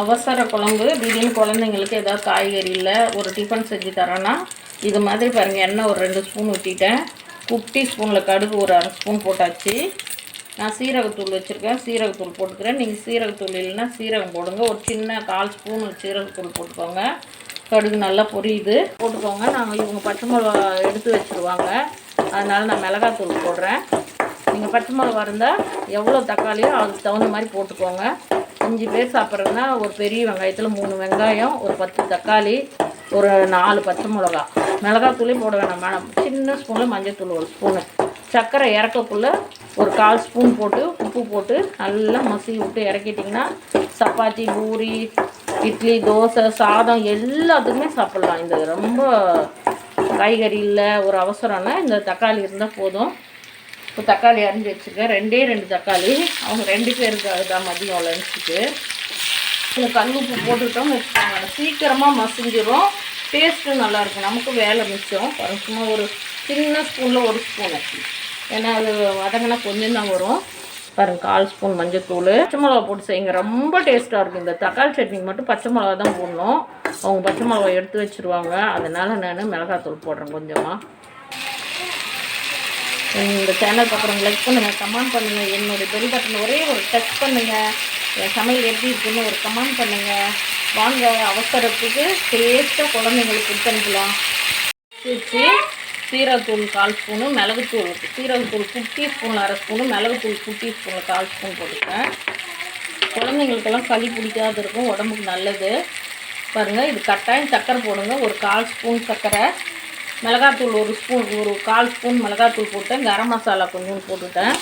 அவசர குழம்பு திடீர்னு குழந்தைங்களுக்கு ஏதாவது காய்கறி இல்லை ஒரு டிஃபன் செஞ்சு தரேன்னா இது மாதிரி பாருங்கள் எண்ணெய் ஒரு ரெண்டு ஸ்பூன் ஊற்றிட்டேன் குட்டி ஸ்பூனில் கடுகு ஒரு அரை ஸ்பூன் போட்டாச்சு. நான் சீரகத்தூள் வச்சுருக்கேன் சீரகத்தூள் போட்டுக்கிறேன். நீங்கள் சீரகத்தூள் இல்லைன்னா சீரகம் போடுங்க. ஒரு சின்ன கால் ஸ்பூன் சீரகத்தூள் போட்டுக்கோங்க. கடுகு நல்லா பொரியுது. போட்டுக்கோங்க. நாங்கள் இவங்க பச்சை மிளகா எடுத்து வச்சுருவாங்க. அதனால் நான் மிளகாத்தூள் போடுறேன். நீங்கள் பச்சை மிளகா இருந்தால் எவ்வளோ தக்காளியோ அதுக்கு தகுந்த மாதிரி போட்டுக்கோங்க. அஞ்சு பேர் சாப்பிட்றதுனா ஒரு பெரிய வெங்காயத்தில் மூணு வெங்காயம் ஒரு பத்து தக்காளி ஒரு நாலு பச்சை மிளகா. மிளகாத்தூளையும் போட வேணாம் மேடம் சின்ன ஸ்பூனில் மஞ்சள்தூள் ஒரு ஸ்பூனு. சர்க்கரை இறக்கக்குள்ளே ஒரு கால் ஸ்பூன் போட்டு உப்பு போட்டு நல்லா மசி விட்டு இறக்கிட்டிங்கன்னா சப்பாத்தி பூரி இட்லி தோசை சாதம் எல்லாத்துக்குமே சாப்பிட்லாம். இந்த ரொம்ப காய்கறி இல்லை ஒரு அவசரம்னா இந்த தக்காளி இருந்தால் போதும். இப்போ தக்காளி அரிஞ்சு வச்சுருக்கேன். ரெண்டே ரெண்டு தக்காளி. அவங்க ரெண்டு பேருக்கு அதுதான் மதியம் லஞ்சுக்கு இந்த கல் உப்பு வச்சுக்கோங்க. சீக்கிரமாக மசிஞ்சிடும் டேஸ்ட்டும் நல்லாயிருக்கும் நமக்கு வேலை மிச்சம். சும்மா ஒரு சின்ன ஸ்பூனில் ஒரு ஸ்பூன் ஏன்னா அது வதங்கினா கொஞ்சம் தான் வரும். பாருங்க கால் ஸ்பூன் மஞ்சத்தூள். பச்சை மிளகா போட்டு செய்யுங்க. ரொம்ப டேஸ்ட்டாக இருக்கும். இந்த தக்காளி சட்னிக்கு மட்டும் பச்சை மிளகா தான் போடணும். அவங்க பச்சை மிளகா எடுத்து வச்சுருவாங்க. அதனால் நான் மிளகாத்தூள் போடுறேன் கொஞ்சமாக இந்த சேனல் பார்க்குறவங்க லைக் பண்ணுங்கள் கமெண்ட் பண்ணுங்கள் என்னுடைய பெல் பட்டன் ஒரே ஒரு டச் பண்ணுங்கள் என் சமையல் எப்படி இருக்குன்னு ஒரு கமெண்ட் பண்ணுங்கள் வாங்க அவசரத்துக்கு டேஸ்ட்டாக குழந்தைங்களுக்கு கொடுத்து அனுப்பலாம். வச்சு சீரகத்தூள் கால் ஸ்பூனு மிளகுத்தூள் சீரகத்தூள் குட்டி ஸ்பூனில் அரை ஸ்பூனு மிளகுத்தூள் குட்டி ஸ்பூனில் கால் ஸ்பூன் போட்டுருக்கேன் குழந்தைங்களுக்கெல்லாம் சளி பிடிக்காது இருக்கும் உடம்புக்கு நல்லது. பாருங்கள் இது கட்டாயம் சக்கரை போடுங்க. ஒரு கால் ஸ்பூன் சர்க்கரை மிளகாத்தூள் ஒரு ஸ்பூன் ஒரு கால் ஸ்பூன் மிளகாத்தூள் போட்டேன் கரம் மசாலா கொஞ்சம் போட்டுட்டேன்.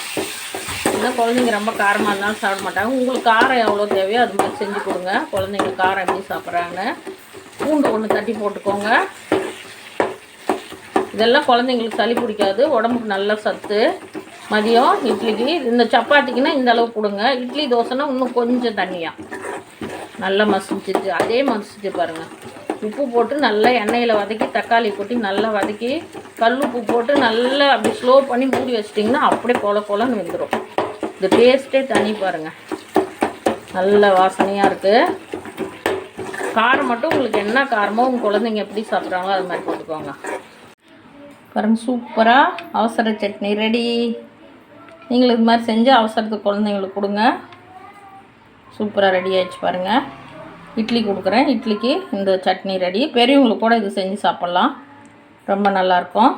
ஏன்னா குழந்தைங்க ரொம்ப காரமாக இருந்தாலும் சாப்பிட மாட்டாங்க. உங்களுக்கு காரம் எவ்வளோ தேவையோ அது மாதிரி செஞ்சு கொடுங்க. குழந்தைங்க காரம் எப்படி சாப்பிட்றாங்க பூண்டு ஒன்று தட்டி போட்டுக்கோங்க. இதெல்லாம் குழந்தைங்களுக்கு சளி பிடிக்காது. உடம்புக்கு நல்ல சத்து மதியம் இட்லிக்கு. இந்த சப்பாத்திக்குன்னா இந்த அளவு கொடுங்க. இட்லி தோசைனா இன்னும் கொஞ்சம் தண்ணியாக நல்லா மசிச்சுட்டு அதே மசிச்சு பாருங்கள் உப்பு போட்டு நல்லா எண்ணெயில் வதக்கி தக்காளி கொட்டி நல்லா வதக்கி கல் உப்பு போட்டு நல்லா அப்படி ஸ்லோ பண்ணி மூடி வச்சிட்டிங்கன்னா அப்படியே கொல கொலன்னு வெந்துடும் இந்த டேஸ்ட்டே தனி பாருங்கள் நல்ல வாசனையாக இருக்குது காரம் மட்டும் உங்களுக்கு என்ன காரமோ உங்கள் குழந்தைங்க எப்படி சாப்பிட்றாங்களோ அது மாதிரி போட்டுக்கோங்க. பாருங்க சூப்பராக அவசர சட்னி ரெடி நீங்களும் இது மாதிரி செஞ்சு அவசரத்துக்கு குழந்தைங்களுக்கு கொடுங்க. சூப்பராக ரெடி ஆயிடுச்சு பாருங்கள் இட்லி கொடுக்குறேன். இட்லிக்கு இந்த சட்னி ரெடி பெரியவங்களுக்கு கூட இது செஞ்சு சாப்பிட்லாம். ரொம்ப நல்லாயிருக்கும்